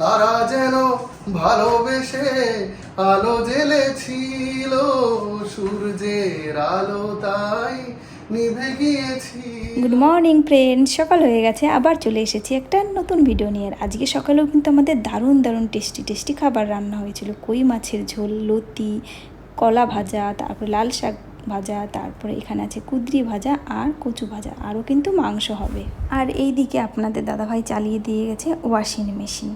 তারা যেন ভালোবেসে আলো জ্বেলেছিল সূর্যের আলো তাই নিভে গিয়েছি গুড মর্নিং ফ্রেন্ড সকাল হয়ে গেছে, আবার চলে এসেছি একটা নতুন ভিডিও নিয়ে। আর আজকে সকালেও কিন্তু আমাদের দারুণ দারুণ টেস্টি টেস্টি খাবার রান্না হয়েছিল। কই মাছের ঝোল, লতি, কলা ভাজা, তারপরে লাল শাক ভাজা, তারপরে এখানে আছে কুদরি ভাজা আর কচু ভাজা। আরও কিন্তু মাংস হবে। আর এই দিকে আপনাদের দাদাভাই চালিয়ে দিয়ে গেছে ওয়াশিং মেশিন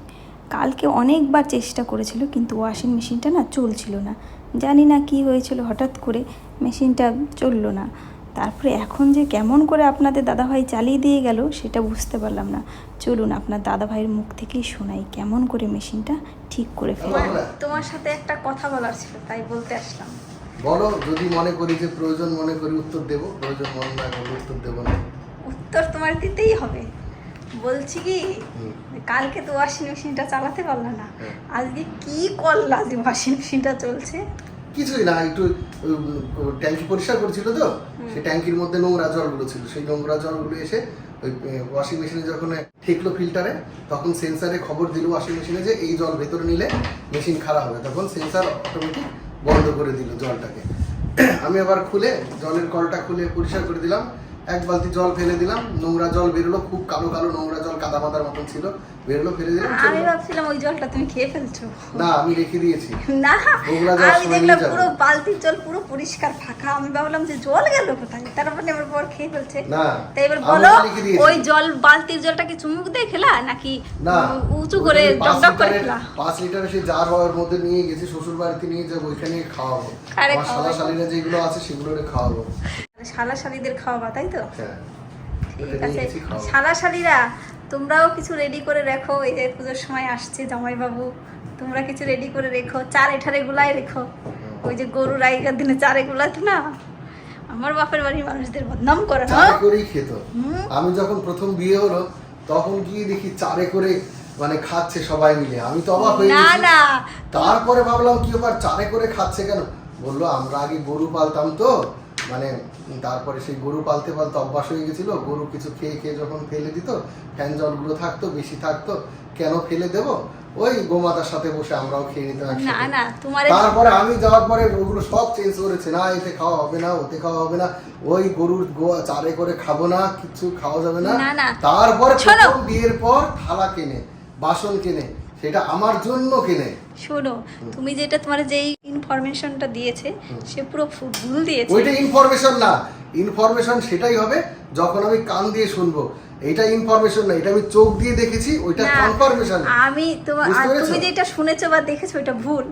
কালকে অনেকবার চেষ্টা করেছিল কিন্তু ওয়াশিং মেশিনটা না চলছিল না। জানি না কি হয়েছিল হঠাৎ করে মেশিনটা চলল না। তারপরে এখন যে কেমন করে আপনাদের দাদাভাই চালিয়ে দিয়ে গেল সেটা বুঝতে পারলাম না। চলুন আপনার দাদাভাইয়ের মুখ থেকেই শোনাই কেমন করে মেশিনটা ঠিক করে ফেলে তোমার সাথে একটা কথা বলার ছিল তাই বলতে আসলাম। বলো যদি মনে করি যে প্রয়োজন মনে করি উত্তর দেব প্রয়োজন মনে না করলে উত্তর দেবো না। উত্তর তোমার দিতেই হবে। বলছি কি কালকে তো ওয়াশিং মেশিনটা চালাতে পারলা না। হ্যাঁ। আজকে কি করলা যে ওয়াশিং মেশিনটা চলছে? কিছুই না একটু ট্যাঙ্কি পরিষ্কার করছিল তো সেই ট্যাঙ্কির মধ্যে নোংরা জলগুলো ছিল। সেই নোংরা জলগুলো এসে ওই ওয়াশিং মেশিনে যখন ঠেকলো ফিল্টারে তখন সেন্সারে খবর দিল ওয়াশিং মেশিনে যে এই জল ভেতরে নিলে মেশিন খারাপ হবে। তখন সেন্সার অটোমেটিক বন্ধ করে দিল জলটাকে। আমি আবার খুলে জলের কলটা খুলে পরিষ্কার করে দিলাম। এক বালতি জল ফেলে দিলাম নোংরা জল বেরোলো খুব কালো কালো নোংরা জল কাদা মাদার মতন ছিল বেরোলো ফেলে দিলাম আমি ভাবছিলাম ওই জলটা তুমি খেয়ে ফেলছো। না আমি রেখে দিয়েছি। না আমি দেখলাম পুরো বালতির জল পুরো পরিষ্কার ফাঁকা। আমি ভাবলাম যে জল গেল কোথায়? তার মানে আমার বর খেয়ে ফেলছে। না তাই এবার বলো ওই জল বালতির জলটা কি চুমুক দিয়ে খেলা নাকি না উঁচু করে ডক করে খেলা? পাঁচ লিটারের সেই জার হওয়ার মধ্যে নিয়ে গেছি শ্বশুর বাড়িতে নিয়ে যাব ওইখানে খাওয়াবো। আরে শালা শালিরা যেগুলো আছে সেগুলো খাওয়াবো। শালা শালিদের খাওয়াবা তাই তো? হ্যাঁ। ঠিক আছে। শালা শালিরা তোমরাও কিছু রেডি করে রেখো এই যে পুজোর সময় আসছে জামাইবাবু। তোমরা কিছু রেডি করে রেখো চার এঠারে গুলাই রেখো। ওই যে গরু রাইগার দিনে চারে গুলাতে না? আমার বাপের বাড়ির মানুষদের বদনাম করে না? করেই খেত। আমি যখন প্রথম বিয়ে হলো তখন গিয়ে দেখি চারে করে মানে খাচ্ছে সবাই মিলে। আমি তো অবাক হয়ে না না। তারপরে ভাবলাম কি ব্যাপার? চারে করে খাচ্ছে কেন? বলল আমরা আগে গরু পালতাম তো। মানে তারপরে সেই গরু পালতে পালতে অভ্যাস হয়ে গেছিল গরু কিছু খেয়ে খেয়ে যখন ফেলে দিত ফ্যান জলগুলো থাকতো বেশি থাকতো কেন ফেলে দেব? ওই গোমাতার সাথে বসে আমরাও খেয়ে নিতাম তারপরে আমি যাওয়ার পরে ওগুলো সব চেঞ্জ করেছে না এতে খাওয়া হবে না ওতে খাওয়া হবে না ওই গরুর চারে করে খাব না কিছু খাওয়া যাবে না। তারপরে বিয়ের পর থালা কেনে বাসন কেনে সেটা আমার জন্য কেনে। শোনো তুমি যেটা তোমার যেই ইনফরমেশনটা দিয়েছে সে পুরো ভুল দিয়েছে। ওইটা ইনফরমেশন না। ইনফরমেশন সেটাই হবে যখন আমি কান দিয়ে শুনব। এটা ইনফরমেশন না এটা আমি চোখ দিয়ে দেখেছি ওইটা কনফার্মেশন আমি তোমার? তুমি যেটা শুনেছো বা দেখেছ ওইটা ভুল।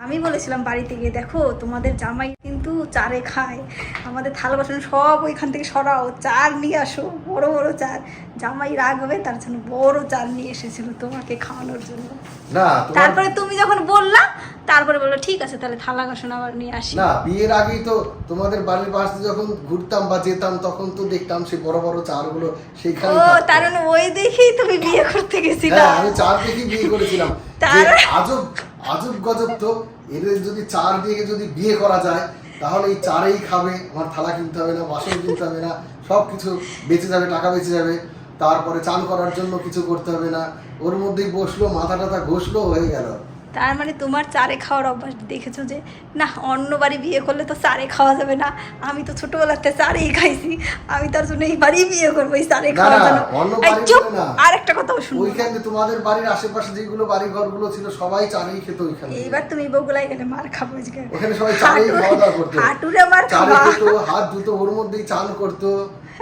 আমি বলেছিলাম বাড়িতে গিয়ে দেখো তোমাদের জামাই কিন্তু চারে খায়। আমাদের থালা বাসন সব ওইখান থেকে সরাও চার নিয়ে আসো বড় বড় চার জামাই রাগ হবে তার জন্য বড় চার নিয়ে এসেছিল তোমাকে খাওয়ানোর জন্য। না তারপরে তুমি যখন বললা তারপরে বলল ঠিক আছে তাহলে থালা বাসন আবার নিয়ে আসি। না বিয়ের আগেই তো তোমাদের বাড়ির পাশে যখন ঘুরতাম বা যেতাম তখন তো দেখতাম সেই বড় বড় চারগুলো ও সেইখানে তার মানে ওই দেখেই তুমি বিয়ে করতে গেছিলা? হ্যাঁ আমি চার দেখে বিয়ে করেছিলাম। তার- আজব আজব গজব তো। এদের যদি চার দিয়ে যদি বিয়ে করা যায়, তাহলে এই চারেই খাবে। আমার থালা কিনতে হবে না, বাসন কিনতে হবে না সব কিছু বেঁচে যাবে, টাকা বেঁচে যাবে। তারপরে চান করার জন্য কিছু করতে হবে না। ওর মধ্যেই বসল মাথা টাথা ঘষলো, হয়ে গেল। তার মানে তোমার চারে খাওয়ার অভ্যাস দেখেছ যে না অন্য বাড়ি বিয়ে করলে তো চারে খাওয়া যাবে না। আমি তো ছোটবেলাতে চারেই খাইছি। আমি তার জন্য এই বাড়ি বিয়ে করব এই চারে খাওয়ার জন্য। এই বাড়ি চুপ আর একটা কথাও শুনব না। ওইখানে তোমাদের বাড়ির আশেপাশে যেগুলো বাড়ি ঘরগুলো ছিল সবাই চারেই খেত ওইখানে। এইবার তুমি বগুলাই গেলে মার খাব ওখানে সবাই চারেই খাওয়া দাওয়া করতো। হাঁটুরে মার খেতো হাত ধুতো ওর মধ্যেই চান করতো।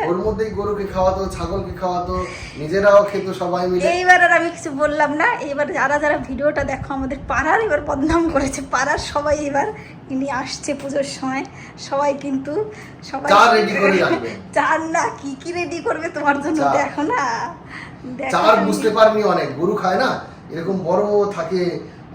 ওর মধ্যেই গরুকে খাওয়াতো ছাগলকে খাওয়াতো নিজেরাও খেত সবাই মিলে। এইবার আর আমি কিছু বললাম না এবার যারা যারা ভিডিওটা দেখো আমাদের পাড়ার এবার বদনাম করেছে পাড়ার সবাই এবার ইনি আসছে পুজোর সময় সবাই কিন্তু সবাই চা ready করে রাখবে। চার না কি কি রেডি করবে তোমার জন্য দেখো না দেখো চার বুঝতে পারিনি অনেক গরু খায় না এরকম বড় থাকে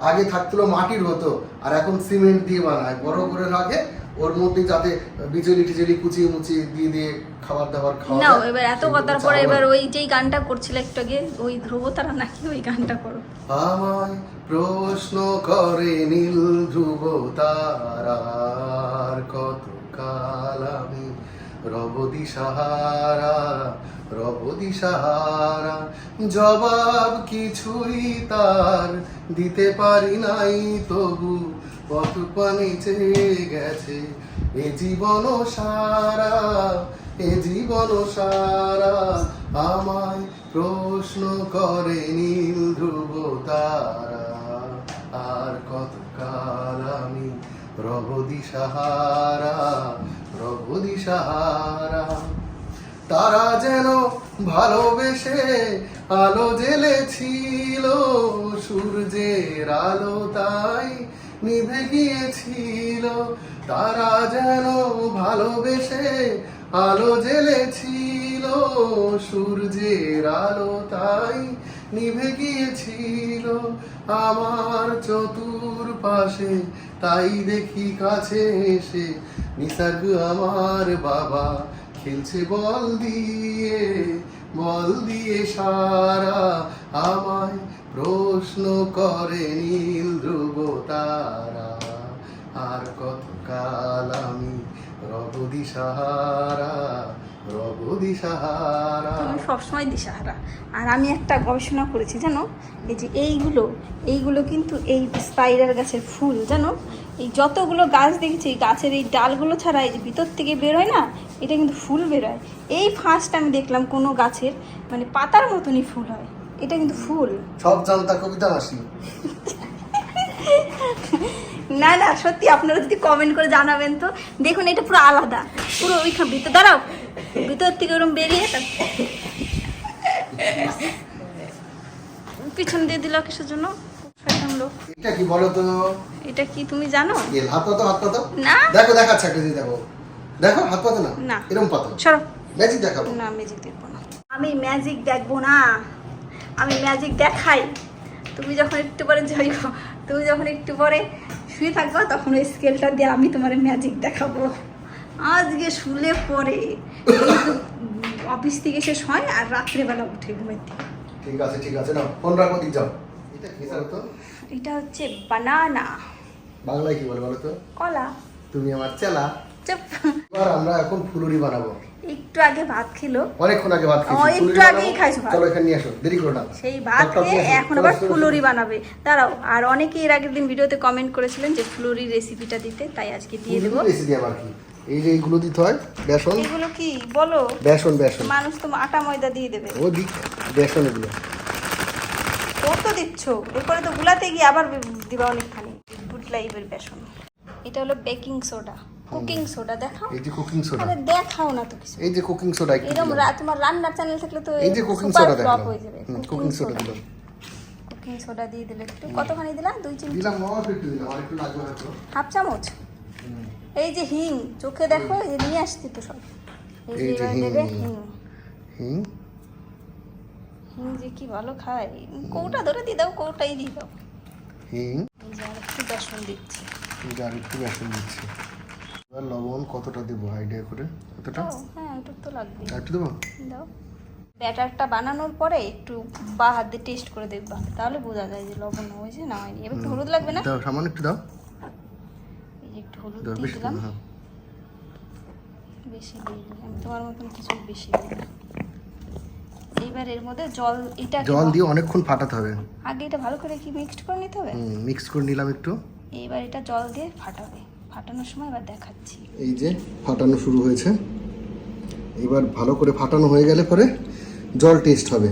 আগে থাকতো মাটির হতো আর এখন সিমেন্ট দিয়ে বানায় বড় করে রাখে ওর মধ্যে যাতে বিচুলি টিচুলি কুচিয়ে মুচিয়ে দিয়ে দিয়ে খাবার দাবার খাওয়া না এবার এত কথার পরে এবার ওই যেই গানটা করছিল একটু আগে ওই ধ্রুব তারা নাকি ওই গানটা করো। আমায় প্রশ্ন করে নীল ধ্রুব তারার কত কাল আমি রব দিশাহারা রব দিশাহারা জবাব কিছুই তার দিতে পারি নাই তবু পথ পানি চেয়ে গেছে? এ জীবন সারা, এ জীবন সারা। আমায় প্রশ্ন করে নীল ধ্রুব তারা, আর কতকাল আমি রব সাহারা রব সাহারা। তারা যেন ভালোবেসে আলো জ্বেলেছিল, সূর্যের আলো তাই নিভে গিয়েছিল, তারা যেন ভালোবেসে আলো জ্বেলেছিল, সূর্যের আলো তাই নিভে গিয়েছিল। আমার চতুর পাশে তাই দেখি কাছে এসে নিসর্গ আমার বাবা খেলছে বল দিয়ে বল দিয়ে সারা আমায় প্রশ্ন করে নীল ধ্রুব তারা, আর কতকাল আমি রব দিশাহারা রব দিশাহারা? তুমি সবসময় দিশাহারা। আর আমি একটা গবেষণা করেছি, জানো? এই যে এইগুলো এইগুলো কিন্তু এই স্পাইডার গাছের ফুল, জানো? এই যতগুলো গাছ দেখেছি গাছের এই ডালগুলো ছাড়া এই যে ভিতর থেকে বেরোয় না, এটা কিন্তু ফুল বেরোয় এই ফার্স্ট আমি দেখলাম কোনো গাছের মানে পাতার মতনই ফুল হয়। এটা কিন্তু ফুল। সব জানতা কবিতা মাসি না না সত্যি আপনারা যদি কমেন্ট করে জানাবেন তো। দেখুন এটা পুরো আলাদা। পুরো ওইখান ভিতর দাঁড়াও। ভিতর থেকে ওরকম বেরিয়ে পিছন দিয়ে দিল কিসের জন্য? এটা কি বলো তো? এটা কি তুমি জানো? হাত পাতো হাত পাতো? না। দেখো দেখাচ্ছে একটা দেখো। দেখো হাত পাতো না? না। এরকম পাতো? সরো। ম্যাজিক দেখাবো। না ম্যাজিক দেখব না। আমি ম্যাজিক দেখব না। আমি ম্যাজিক দেখাই। তুমি যখন একটু পরে যাই তুমি যখন একটু পরে শুয়ে থাকবে তখন ওই স্কেলটা দিয়ে আমি তোমার ম্যাজিক দেখাবো। আজকে শুলে পরে। অফিস থেকে শেষ হয় আর রাত্রেবেলা উঠে ঘুমের থেকে ঠিক আছে ঠিক আছে না ফোন রাখো দিক যাও। এটা কি তো? এটা হচ্ছে বানানা বাংলায় কি বলে বলো তো? কলা। তুমি আমার চেলা। চুপ। এবার আমরা এখন ফুলুরি বানাবো। একটু আগে ভাত খেলো। অনেকক্ষণ আগে ভাত খেয়েছি। একটু আগেই। খাইছো ভাত। চলো এখানে নিয়ে আসো দেরি করো না। সেই ভাত খেয়ে এখন আবার। ফুলুরি বানাবে। দাঁড়াও আর অনেকে এর আগের দিন ভিডিওতে কমেন্ট করেছিলেন যে ফুলুরি রেসিপিটা দিতে তাই আজকে দিয়ে দেবো। রেসিপি আবার কি? এই যে এইগুলো দিতে হয় বেসন। এগুলো কি? বলো। বেসন বেসন। মানুষ তো আটা ময়দা দিয়ে দেবে। ও দিক বেসন এগুলো। কত দিচ্ছ? এরপরে তো গুলাতে গিয়ে আবার দিবা অনেকখানি। গুড লাইফের বেসন। এটা হলো বেকিং সোডা কুকিং সোডা দেখাও। এই যে কুকিং সোডা। আরে দেখাও না তো কিছু। এই যে কুকিং সোডা এরকম দিলাম। রা- তোমার রান্নার চ্যানেল থাকলে তো এই যে কুকিং সোডা যাবে। কুকিং সোডা দিলাম। কুকিং সোডা দিয়ে দিলে একটু। কতখানি দিলাম দুই চিমটি। দিলাম অল্প একটু দিলাম আর একটু লাগবে হয়তো। হাফ চামচ? এই যে হিং চোখে দেখো এই যে নিয়ে আসছি তো সব। এই যে হিং। হিং। হিং? যে কি ভালো খায়। কৌটা ধরে দিয়ে দাও কৌটাই দিয়ে দাও। হিং? এই যে আর একটু বেসন দিচ্ছি। এই যে আর একটু বেসন দিচ্ছি। এবার লবণ কতটা দেবো? আইডিয়া করে? কতটা হ্যাঁ ওটা তো লাগবে একটু দেবো? দাও। ব্যাটারটা বানানোর পরে একটু বা হাত দিয়ে টেস্ট করে দেখবা। তাহলে বোঝা যায় যে লবণ হয়েছে না হয়নি। এবার একটু হলুদ লাগবে না? দাও সামান্য একটু দাও। এই যে একটু হলুদ দিয়ে দিলাম। হ্যাঁ। বেশি দিই আমি তোমার মতন কিছু বেশি দিই এইবার এর মধ্যে জল এটা জল দিয়ে অনেকক্ষণ ফাটাতে হবে। আগে এটা ভালো করে কি মিক্সড করে নিতে হবে? মিক্স করে নিলাম একটু। এইবার এটা জল দিয়ে ফাটাবে। ফাটানোর সময় এবার দেখাচ্ছি। এই যে ফাটানো শুরু হয়েছে। এবার ভালো করে ফাটানো হয়ে গেলে পরে জল টেস্ট হবে।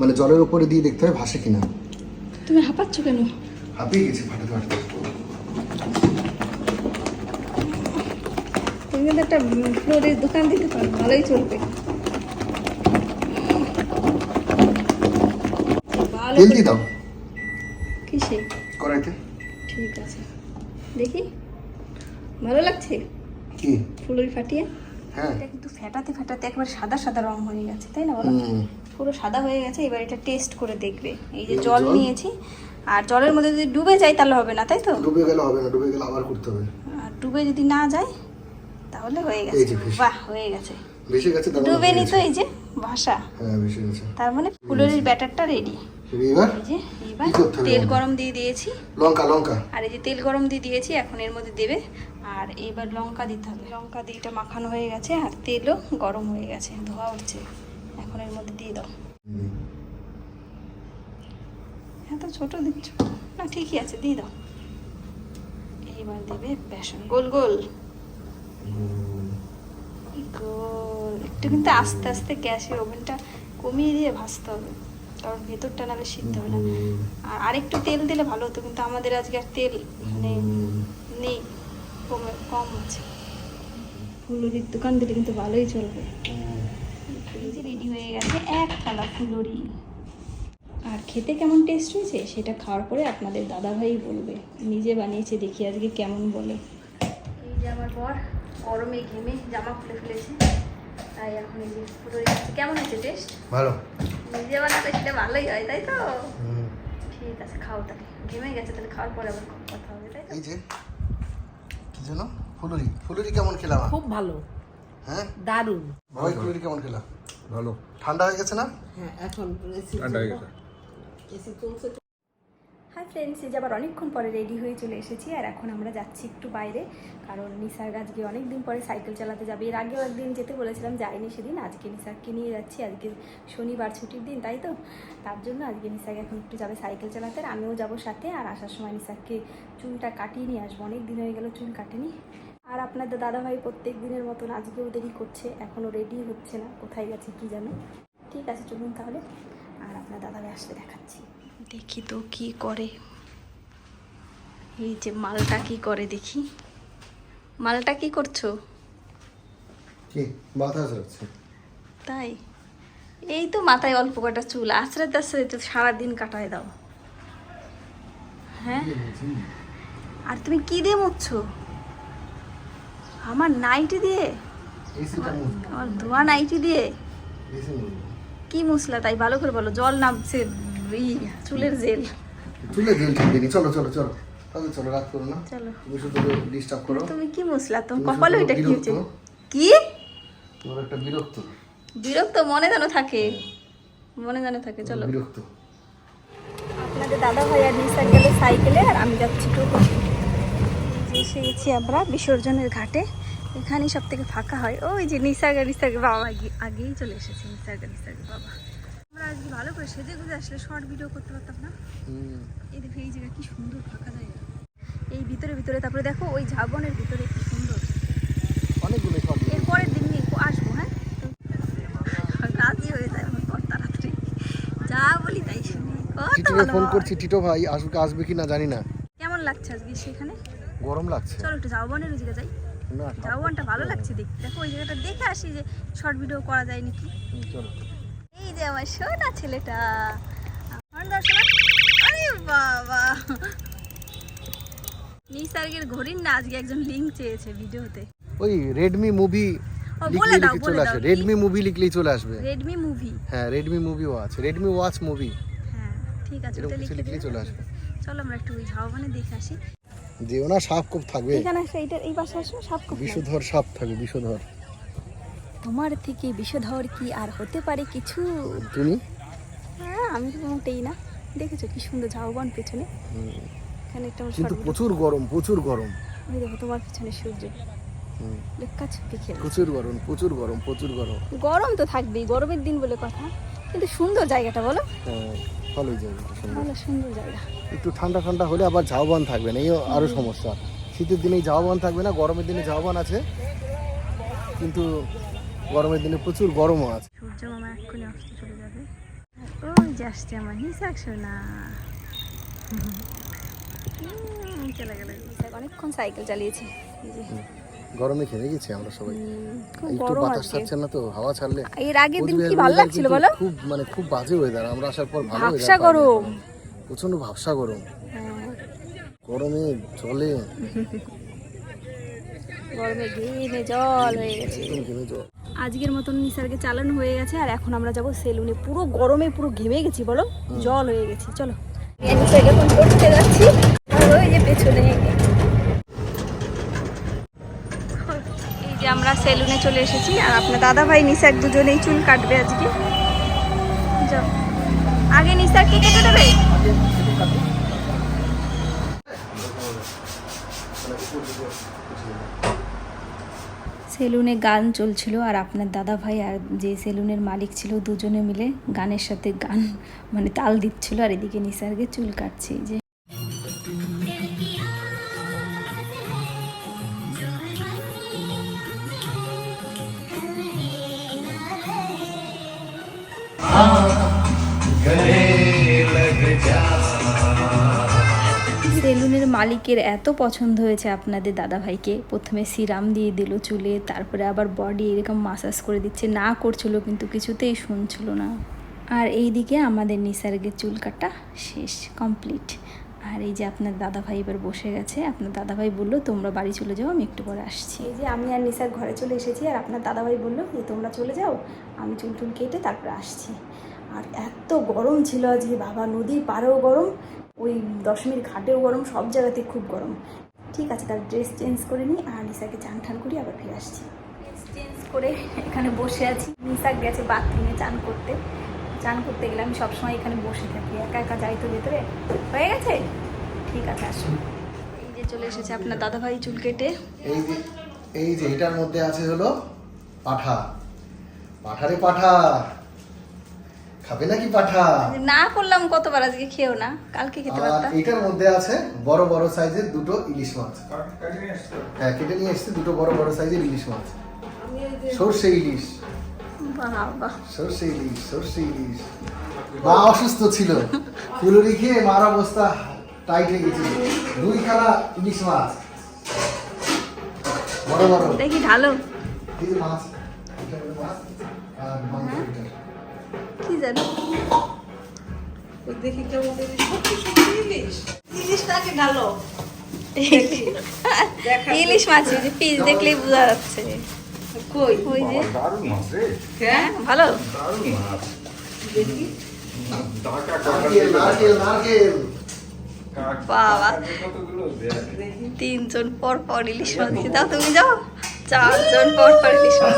মানে জলের উপরে দিয়ে দেখতে হবে ভাসে কিনা। তুমি হাঁপাচ্ছ কেন? হাঁপিয়ে গেছি ফাটাতে ফাটাতে। তুমি কিন্তু একটা ফ্লোরের দোকান দিতে পারো ভালোই চলবে। তেল দিয়ে দাও। কিসে? কড়াইতে। ঠিক আছে। দেখি। ভালো লাগছে? কি? ফুলুরি ফাটিয়ে? হ্যাঁ। এটা কিন্তু ফেটাতে ফেটাতে একবার সাদা সাদা রং হয়ে গেছে তাই না বলো? পুরো সাদা হয়ে গেছে এবার এটা টেস্ট করে দেখবে। এই যে জল? নিয়েছি আর জলের মধ্যে যদি ডুবে যায় তাহলে হবে না তাই তো? ডুবে গেলে হবে না ডুবে গেলে আবার করতে হবে। আর ডুবে যদি না যায় তাহলে হয়ে গেছে। বাহ হয়ে গেছে। ভেসে গেছে ডুবে নি তো এই যে ভাষা হ্যাঁ ভেসে গেছে। তার মানে ফুলুরির ব্যাটারটা রেডি এবার তেল গরম দিয়ে দিয়েছি। লঙ্কা লঙ্কা। আর এই যে তেল গরম দিয়ে দিয়েছি এখন এর মধ্যে দেবে আর এবার লঙ্কা দিতে হবে। লঙ্কা দিয়ে এটা মাখানো হয়ে গেছে আর তেলও গরম হয়ে গেছে, ধোয়া উঠছে। এখন এর মধ্যে দিয়ে দাও। এত ছোট দিচ্ছ না, ঠিকই আছে, দিয়ে দাও। এইবার দেবে বেসন। গোল গোল। গোল। একটু কিন্তু আস্তে আস্তে গ্যাসে ওভেনটা কমিয়ে দিয়ে ভাজতে হবে, কারণ ভেতরটা নাহলে সিদ্ধ হবে না। আর আরেকটু তেল দিলে ভালো হতো, কিন্তু আমাদের আজকে আর তেল মানে নেই। কমে কম আছে। ফুলুরির দোকান দিলে কিন্তু ভালোই চলবে। যে রেডি হয়ে গেছে এক থালা ফুলুরি। আর খেতে কেমন টেস্ট হয়েছে? সেটা খাওয়ার পরে আপনাদের দাদাভাই বলবে। নিজে বানিয়েছে দেখি আজকে কেমন বলে। এই যে আমার বর গরমে ঘেমে জামা খুলে ফেলেছে। তাই এখন এই যে ফুলুরি কেমন হয়েছে টেস্ট ভালো। নিজে বানালে সেটা ভালোই হয় তাই তো? ঠিক আছে খাও তাহলে। ঘেমে গেছে তাহলে খাওয়ার পরে আবার কথা হবে তাই তো? এই যে। কি যেন ফুলুরি ফুলুরি কেমন খেলাম? খুব ভালো। হ্যাঁ? দারুণ। ভাই ফুলুরি কেমন খেলাম? ভালো। ঠান্ডা হয়ে গেছে না? হ্যাঁ এখন এসি ঠান্ডা হয়ে গেছে। এসি। হাই ফ্রেন্ডস এই যে আবার অনেকক্ষণ পরে রেডি হয়ে চলে এসেছি আর এখন আমরা যাচ্ছি একটু বাইরে। কারণ নিসার আজকে অনেক দিন পরে সাইকেল চালাতে যাবে। এর আগেও একদিন যেতে বলেছিলাম, যাইনি সেদিন। আজকে নিসারকে নিয়ে যাচ্ছি। আজকে শনিবার ছুটির দিন, তাই তো? তার জন্য আজকে নিসারকে এখন একটু যাবে সাইকেল চালাতে আর আমিও যাব সাথে। আর আসার সময় নিসারকে চুলটা কাটিয়ে নিয়ে আসব। অনেক দিন হয়ে গেল চুল কাটেনি। আর আপনাদের দাদাভাই প্রত্যেক দিনের মতন আজকেও দেরি করছে। এখনও রেডি হচ্ছে না। কোথায় গেছে কি জানো? ঠিক আছে, চলুন তাহলে। আর আপনার দাদাভাই আসলে দেখাচ্ছি। দেখি তো কি করে। এই যে মালটা কি করে দেখি। মালটা কি করছ? কি? মাথা যাচ্ছে তাই? এই তো মাথায় অল্প কটা চুল আশ্রয় আশ্রয় তো সারাদিন কাটায় দাও। হ্যাঁ? আর তুমি কি দিয়ে মুছছো? আমার নাইটি দিয়ে? আমার ধোয়া নাইটি দিয়ে? কি মুছলা তাই ভালো করে বলো জল নামছে। চুলের জেল। জেল ঠিক দিনি চলো চলো চলো। চলো রাত করো না। চলো। তুমি শুধু ডিস্টার্ব করো। তুমি কি তোমার তুমি কপালে ওইটা কি হচ্ছে? কি? তোমার একটা বিরক্ত। বিরক্ত মনে যেন থাকে। মনে যেন থাকে। চলো। বিরক্ত। আপনাদের দাদা ভাই আর নিসার গেলে সাইকেলে আর আমি যাচ্ছি টোটো। এসে গেছি আমরা বিসর্জনের ঘাটে। এখানেই সব থেকে ফাঁকা হয়। ওই যে নিসার্গা নিসার্গা বাবা আগে- আগেই চলে এসেছে। নিসার্গা নিসার্গা বাবা। আজকে ভালো করে সেজে গুজে আসলে শর্ট ভিডিও করতে পারতাম না। এই দেখো এই জায়গা কি সুন্দর ফাঁকা জায়গা। এই ভিতরে ভিতরে তারপরে দেখো ওই ঝাবনের ভিতরে কি সুন্দর। অনেকগুলো সব এর পরের দিন নিয়ে আসব হ্যাঁ? রাজি হয়ে যায় আমার পর তাড়াতাড়ি যা বলি তাই শুনি। কত টিটোকে ভালো ফোন। করছি টিটো ভাই আসবে আসবে কি না জানি না। কেমন লাগছে আজকে সেখানে? গরম লাগছে। চলো একটু ওই জায়গা যাই। ভালো লাগছে দেখতে। দেখো ওই জায়গাটা দেখে আসি যে শর্ট ভিডিও করা যায় নাকি। চলো। যে আমার সোনা ছেলেটা। আমার দর্শনা আরে বাবা। নিসার্গের ঘড়ির না আজকে একজন লিঙ্ক চেয়েছে ভিডিওতে। ওই রেডমি মুভি বলে দাও, বলে দাও, রেডমি মুভি লিখলেই চলে আসবে। রেডমি মুভি হ্যাঁ রেডমি মুভিও আছে। রেডমি ওয়াচ মুভি হ্যাঁ ঠিক আছে এরকম ওটা কিছু লিখে লিখলেই দিলে চলে আসবে। চলো আমরা একটু ওই দেখে আসি। যেও না সাপ খুব থাকবে। এখানে এইটার এই পাশে আসো খুব বিষধর সাপ থাকবে বিষধর তোমার থেকে বিষধর কি আর হতে পারে কিছু? তুমি? হ্যাঁ আমি তো মোটেই না। দেখেছ কি সুন্দর ঝাউবন পেছনে? এখানে একটা কিন্তু প্রচুর গরম প্রচুর গরম। ওই দেখো তোমার পিছনে সূর্য। প্রচুর গরম প্রচুর গরম প্রচুর গরম। গরম তো থাকবেই গরমের দিন বলে কথা। কিন্তু সুন্দর জায়গাটা বলো। হ্যাঁ ভালোই জায়গাটা সুন্দর। ভালো সুন্দর জায়গা। একটু ঠান্ডা ঠান্ডা হলে আবার ঝাউবান থাকবে না এই আরও সমস্যা। শীতের দিনে ঝাউবান থাকবে না গরমের দিনে ঝাউবান আছে। কিন্তু গরমের দিনে প্রচুর গরমও আছে। সূর্য মামা এক্ষুনি আসতে চলে যাবে। ওই যে আসছে আমার হিসাক সোনা চলে গেল। অনেকক্ষণ সাইকেল চালিয়েছে। গরমে খেয়ে গেছি আমরা সবাই। একটু বাতাস ছাড়ছে না তো হাওয়া ছাড়লে এর আগের দিন কি ভালো লাগছিল বলো? খুব মানে খুব বাজে ওয়েদার আমরা আসার পর ভালো গরম। প্রচণ্ড ভাবসা গরম। হ্যাঁ, গরমে জলে। গরমে ঘেমে জল হয়ে গেছে। ঘেমে জল। আজকের মতন নিসারকে চালানো হয়ে গেছে আর এখন আমরা যাব সেলুনে। পুরো গরমে পুরো ঘেমে গেছি বলো? জল হয়ে গেছি চলো। এখন করতে যাচ্ছি আর ওই যে পেছনে। এই যে আমরা সেলুনে চলে এসেছি আর আপনার দাদা ভাই নিসার দুজনেই চুল কাটবে আজকে। আগে নিসার কি কেটে দেবে? সেলুনে গান চলছিল আর আপনার দাদা ভাই আর যে সেলুনের মালিক ছিল দুজনে মিলে গানের সাথে গান মানে তাল দিচ্ছিল আর এদিকে নিসার্গে চুল কাটছে যে। সেলুনের মালিকের এত পছন্দ হয়েছে আপনাদের দাদাভাইকে। প্রথমে সিরাম দিয়ে দিল চুলে, তারপরে আবার বডি এরকম মাসাজ করে দিচ্ছে। না করছিল কিন্তু কিছুতেই শুনছিল না। আর এইদিকে আমাদের নিসার্গের চুল কাটা শেষ কমপ্লিট আর এই যে আপনার দাদাভাই এবার বসে গেছে। আপনার দাদাভাই বলল, তোমরা বাড়ি চলে যাও, আমি একটু পরে আসছি। এই যে আমি আর নিসার ঘরে চলে এসেছি আর আপনার দাদাভাই বলল যে তোমরা চলে যাও? আমি চুল টুল কেটে তারপরে আসছি। আর এত গরম ছিল আজকে, বাবা, নদীর পাড়েও গরম। ওই দশমীর ঘাটেও গরম, সব জায়গাতে খুব গরম। ঠিক আছে তার ড্রেস চেঞ্জ করে নিই আর নিসাকে চান ঠান করি আবার ফিরে আসছি। ড্রেস চেঞ্জ করে এখানে বসে আছি। নিসাক গেছে বাথরুমে চান করতে। চান করতে গেলে আমি সবসময় এখানে বসে থাকি। একা একা যাই তো ভেতরে। হয়ে গেছে? ঠিক আছে আসুন এই যে চলে এসেছে আপনার দাদাভাই চুল কেটে। এই যে এই যে এটার মধ্যে আছে হলো পাঠা। পাঠারে পাঠা। খাবে নাকি পাঠা না করলাম কতবার আজকে খেয়েও না কালকে খেতে আর পারতাম। এটার মধ্যে আছে বড় বড় সাইজের দুটো ইলিশ মাছ। হ্যাঁ কেটে নিয়ে এসছে দুটো বড় বড় সাইজের ইলিশ মাছ। সর্ষে ইলিশ। সর্ষে ইলিশ সর্ষে ইলিশ। মা অসুস্থ ছিল। ফুলুরি খেয়ে মার অবস্থা টাইট হয়ে গেছিল। দুই খানা ইলিশ মাছ। বড় বড়। দেখি ঢালো মাছ মাছ। জানো? ওই দেখি কেমন দেখি সত্যি সত্যি ইলিশ। ইলিশটাকে ঢালো। ইলিশ মাছ পিস দেখলেই বোঝা যাচ্ছে। কই? ওই যে। দারুণ মাছ রে। হ্যাঁ? ভালো। দারুণ মাছ। দেখি। বাবা। দেখি। তিনজন পর পর ইলিশ মাছ দাও তুমি যাও। চারজন পর পর ইলিশ মাছ।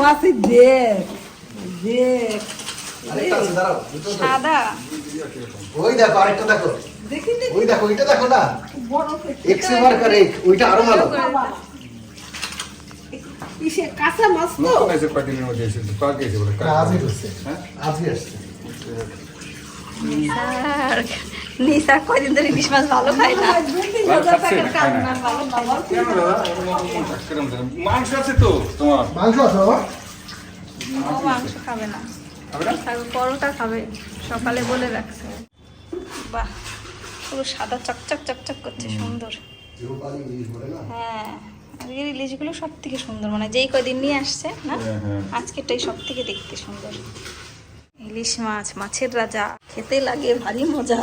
মাছের দেখ দেখ ওই দেখো ওই দেখো দেখো ওইটা আরও ভালো কাঁচা মাছ হ্যাঁ আজই আসছে কয়দিন ধরে ইলিশ মাছ ভালো খায় না? মাংস আছে তো তোমার। মাংস আছে বাবা। মাংস খাবে না। হবে খাবে পরোটা খাবে সকালে বলে রাখছে। বাহ পুরো সাদা চকচক চকচক করছে সুন্দর। হ্যাঁ আজকের ইলিশগুলো সব থেকে সুন্দর মানে যেই কদিন নিয়ে আসছে না? হ্যাঁ, হ্যাঁ। আজকেরটাই সব থেকে দেখতে সুন্দর। ইলিশ মাছ, মাছের রাজা, খেতে লাগে ভারী মজা।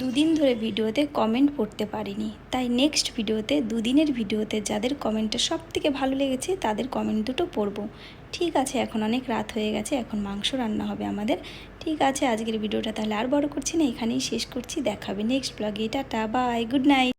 দুদিন ধরে ভিডিওতে কমেন্ট পড়তে পারিনি। তাই নেক্সট ভিডিওতে, দুদিনের ভিডিওতে যাদের কমেন্টটা সব থেকে ভালো লেগেছে, তাদের কমেন্ট দুটো পড়ব। ঠিক আছে, এখন অনেক রাত হয়ে গেছে, এখন মাংস রান্না হবে আমাদের। ঠিক আছে, আজকের ভিডিওটা তাহলে আর বড় করছি না, এখানেই শেষ করছি। দেখাবে নেক্সট ব্লগে টাটা বাই গুড নাইট